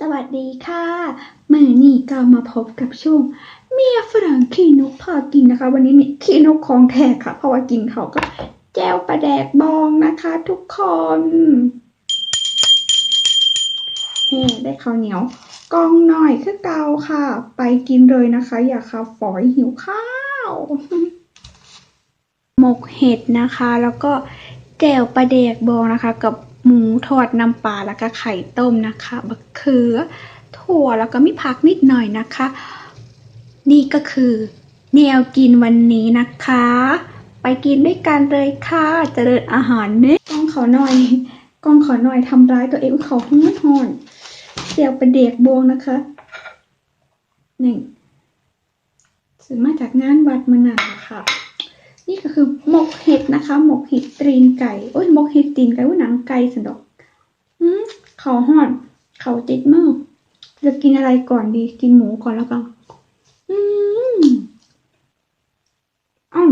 สวัสดีค่ะมือนี่ก็มาพบกับช่วงเมียฝรั่งขี้นกพากินนะคะ วันนี้มีขี้นกของแท้ค่ะ เพราะว่ากินเขาก็แจวปลาแดกบองนะคะ ทุกคนนี่ได้ข้าวเหนียวกองหน่อยคือเกาค่ะ ไปกินเลยนะคะ อย่าค่ะฝอยหิวข้าวหมกเห็ดนะคะ แล้วก็แจ่วปลาแดกบองนะคะ กับ หมูทอดน้ำปลาแล้วก็ไข่ต้มนะคะบักเขือ ถั่วแล้วก็มีผักนิดหน่อยนะคะ นี่ก็คือ แนวกินวันนี้นะคะ ไปกินด้วยกันเลยค่ะเจริญอาหารเนี่ยกล้องขอหน่อยกล้องขอหน่อยทำร้ายตัวเองเขอห้อนหอนแจ่วปลาแดกบองนะคะหนึ่งซื้อมาจากงานวัดมานานค่ะ นี่ก็คือหมกเห็ดนะคะ หมกเห็ดตีนไก่โอ้ยหมกเห็ดตีนไก่ว่าหนังไก่สันดอกอืมเขาห่อนเขาติดมือจะกินอะไรก่อนดีกินหมูก่อนแล้วกันอืมอ้าว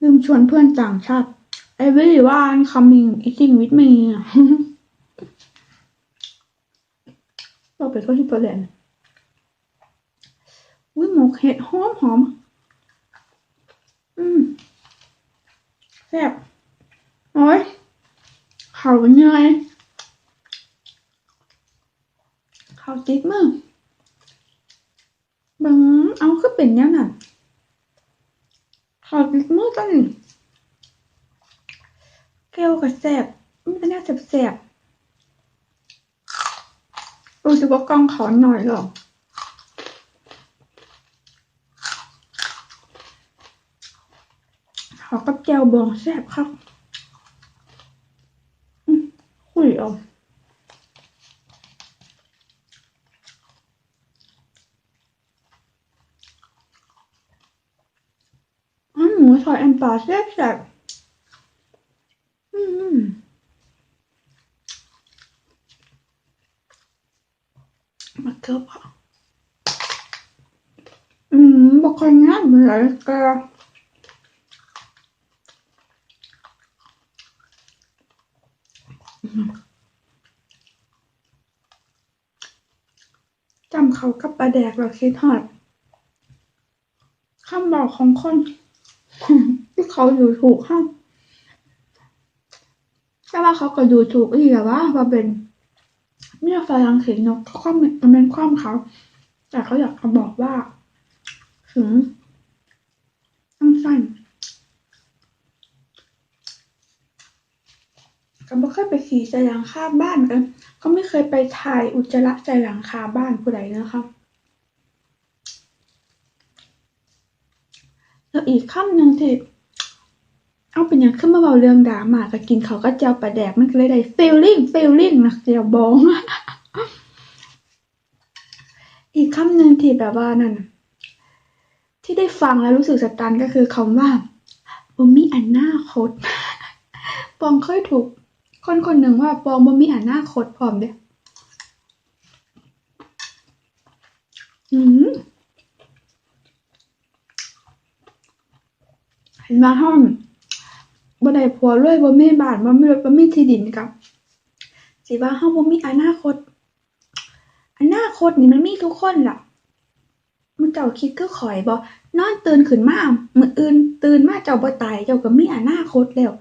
ลืมชวนเพื่อนต่างชาติ everyone coming eating with me เราไปที่เปอร์แลนด์ เห็ดหอมหอม อืมแซ่บโอ้ยเขาเป็นยังไงเขาติดมือบังเอาก็เป็นยังไงเขาติดมือจังนี่แก้วก็แซ่บมันก็น่าแซ่บแซ่บรู้สึกว่ากล้องขาหน่อยหรอ เขากับแจวบองแซ่บครับคุยเอาอืมหมูทอดแอมปลาแซ่บแซ่บอืมมาเกือบอะอืมบอกคนงานเหมือนเลยก็ จำเขากับปลาแดกเราคิดฮอดคำบอกของคน ที่เขาอยู่ถูกห้ามแต่ว่าเขาก็ดูถูกอีกแหละว่าว่าเป็นเมียฝรั่งเศสเนาะความมันเป็นความเขา แต่เขาอยากจะบอกว่า ถึงสั้นๆ ก็ไม่เคยไปขี่ใส่หลังคาบ้านกันก็ไม่เคยไปถ่ายอุจจาระใส่หลังคาบ้านผู้ใดนะคะแล้วอีกคำหนึ่งที่เอาเป็นอย่างขึ้นมาเบาเรื่องดราม่าก็กินเขาก็เจียวปลาแดกมันก็เลยได้ feeling feeling นะเจียวบองอีกคำหนึ่งที่แบบว่านั่นที่ได้ฟังแล้วรู้สึกสตันก็คือคำว่าบ่มีอนาคตปองเคยถูก คนคนหนึ่งว่าปองบ่มีอนาคตพร้อมเด้อืมเห็นมาห้องบ่ได้ผัวรวยบ่มีบ้านบ่มีรถบ่มีที่ดินกับสิว่าเฮาบ่มีอนาคต อนาคตนี่มันมีทุกคนล่ะมึงเจ้าคิดคือข่อยบ่นอนตื่นขึ้นมามื้ออื่น ตื่นมาเจ้าบ่ตายเจ้าก็มีอนาคตแล้ว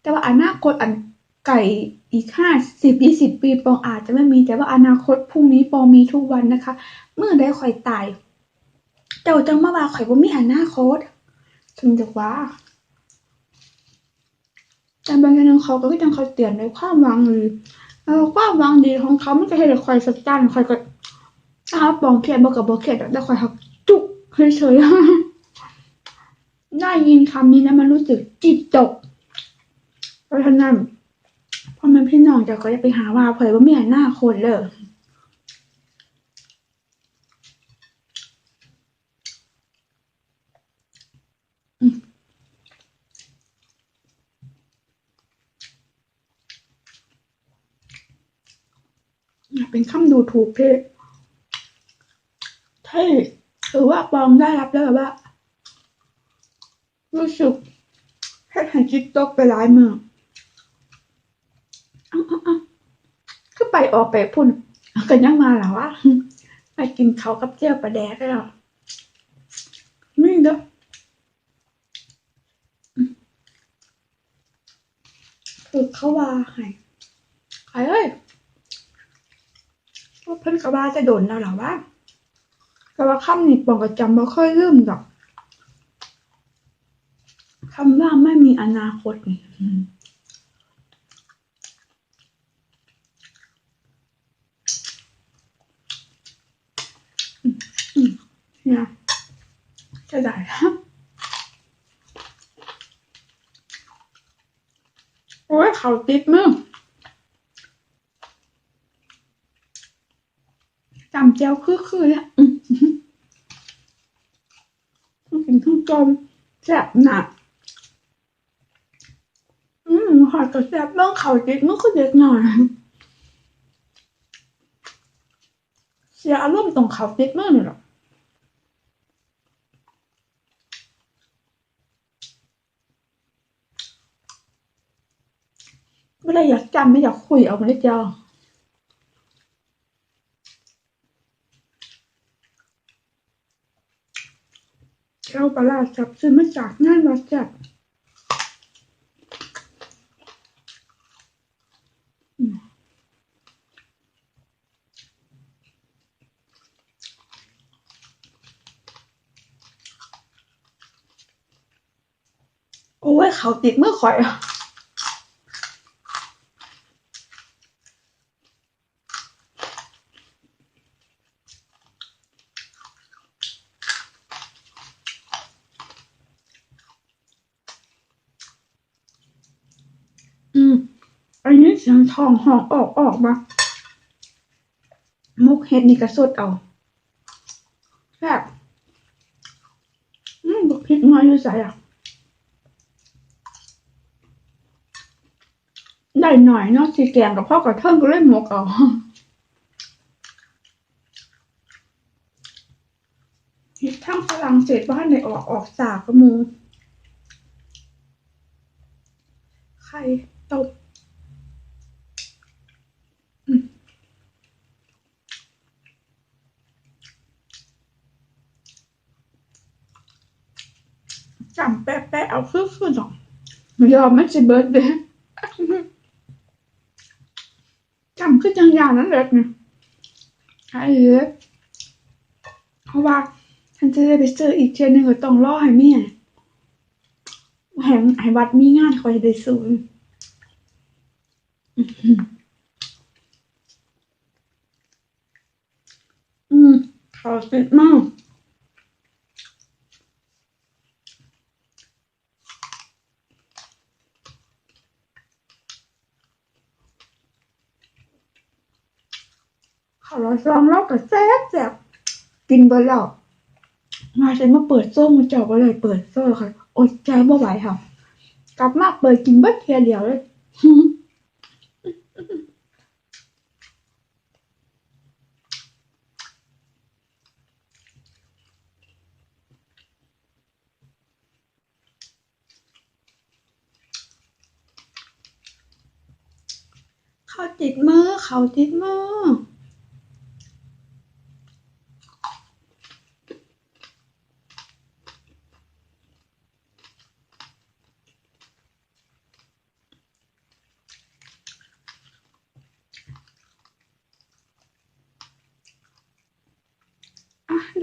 แต่ว่าอนาคตอัน ไกลอีกห้าสิบยี่สิบปีปองอาจจะไม่มีแต่ว่าอนาคตพรุ่งนี้ปองมีทุกวันนะคะ เมื่อใดข่อยตายเจ้าจังมาว่าข่อยบ่มีอนาคตถึงจะว่าแต่บางทีนึงเขาก็ยังคอยเตือนในความหวังดีเออความหวังดีของเขามันจะให้เราคอยสแตันคอยก็ถ้าปองเครียดบ่กับบ่เครียดแต่คอยหักจุกเฉยๆได้ยินคำนี้นะมันรู้สึกจิตตกเพราะฉะนั้น พ่อแม่พี่น้องจะก็จะไปหาว่าเผยว่าเมีอนาคตเลยเป็นคำดูถูกที่ที่ถือว่าปองได้รับแล้วว่า รู้สึกให้หันจิตตกไปหลายมืองเอาเอาเอา ไปออกไปพุ่นก็ยังมาแล้ววะไปกินเขากับเจ้าปลาแดกแล้วนี่เด้อคือเขาว่าให้ใครเอ้ยว่าเพิ่นก็ว่าจะโดนแล้วเหรอวะแต่ว่าคำนี้ปองก็จำบ่ค่อยลืมดอกคำว่าไม่มีอนาคตนี่อืม เนี่ยจะได้โอ้ยเขาติดมือจำเจ้าคือคือเนี่ยอืมต้องกินทั้งจมแซ่บหนักอืมหอดกับแซ่บเรื่องเขาติดมือคือเด็กหน่อยเสียอารมณ์ตรงเขาติดมือนี่หรอ กเวลาอยากจำไม่อยากคุยเอามาเลยเจ้าแก้วปลาร้าจับซื้อมาจากงานวัดจับโอ้ยเขาติดเมื่อข่อยอะ อืม อันนี้เสียงทองหองออกออกมามุกเห็ดนี่กระสดเอาแบบอืมบอกพริกน้อยอยู่ใส่อะ ได้หน่อยเนาะสีแกงกับพ่อกระเทิงก็เลยหมกเอาเห็ดทั้งฝรั่งเศสบ้านในออกออกสากกระมูไข่ ตบจำแปะแปะเอาคือคือหนอยอมไม่ใช่เบิร์ดเดย์จำคือจังยานั้นเลยเนี่ยไอ้เอ๋เพราะว่าฉันจะได้ไปซื้ออีกเทียนหนึ่งก็ต้องรอให้แม่แห่งให้วัดมีงานคอยได้ซื้อ อืมเขาติดมาก เขาเราซ้อมเล่ากับแซ่บแซ่บกินเบอร์แล้วมาใช้มาเปิดโซ่มือเจ้าก็เลยเปิดโซ่ค่ะ อดใจบ่ไหวค่ะ กลับมาเปิดกินเบิดเทียเดียวเลย เขาติดมือเขาติดมือ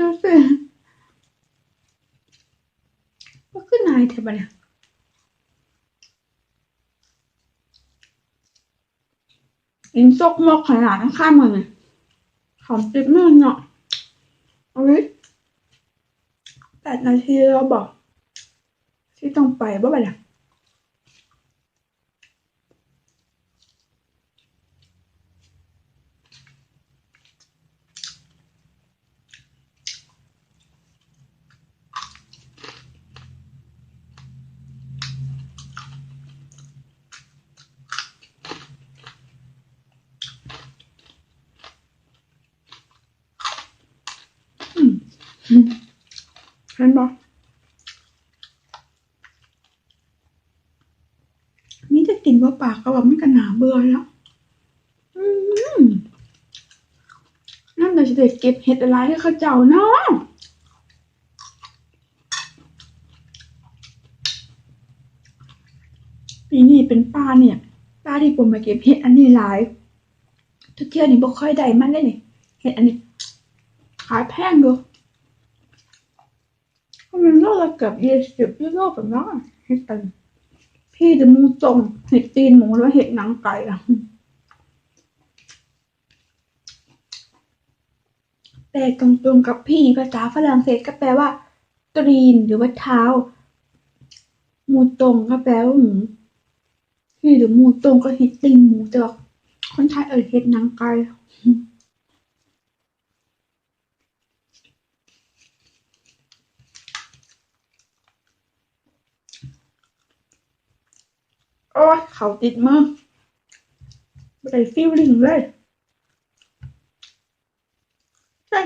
ดูสิว่าขึ้นนายเถอะบัดเนี่ยอินซกมกขนาดนั้นข้ามมาเลยหอมติดมือเนาะเอาไว้แปดนาทีแล้วบอก ที่ต้องไปบ่บัดเนี่ย เห็นบอกมีจะกินว่าปากก็ว่ามันก็หนาเบื่อแล้วนั่นเราจะได้เก็บเห็ดอะไรให้เขาเจ้าเนาะปีนี้เป็นป้าเนี่ยป้าที่ผมมาเก็บเห็ดอันนี้หลายทุกเที่ยวนี่บ่ค่อยได้มันได้นี่เห็ดอันนี้ขายแพงดู มันโลละเกือบยี่สิบยูโรแบบนั้นอะเห็ดตันพี่จะมูตรงเห็ดตีนหมูหรือว่าเห็ดหนังไก่อะแปลตรงๆกับพี่ภาษาฝรั่งเศสก็แปลว่ากรีนหรือว่าเท้า มูตรงก็แปลว่าหมูพี่หรือมูตรงก็เห็ดตีนหมูแต่ว่าคนไทยเอ่ยเห็ดหนังไก่ โอ้ยเขาติดมือไม่ได้ฟีลลิ่งเลยใช่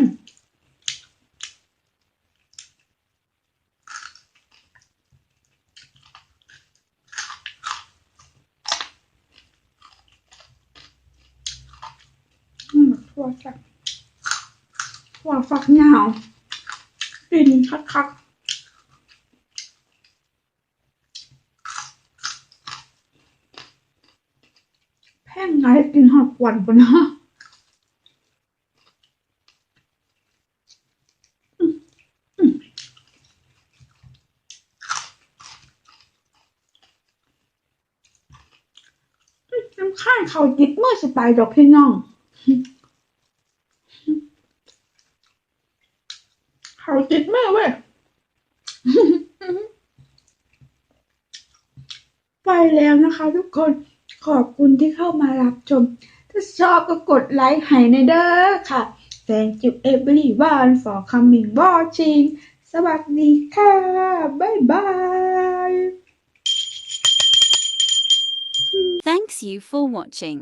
ถั่วฝักถั่วฝักยาวกินคักๆ แพงไงกินหอดวันปะนะอืมอืมน้ำข้างเขาจิตเมื่อสบายดอกพี่น้อง เขาจิตเมื่อเว้ยไปแล้วนะคะทุกคน ขอบคุณที่เข้ามารับชม ถ้าชอบก็กดไลค์ให้ในเด้อค่ะ Thank you everyone for coming watching สวัสดีค่ะ บ๊ายบาย Thanks you for watching.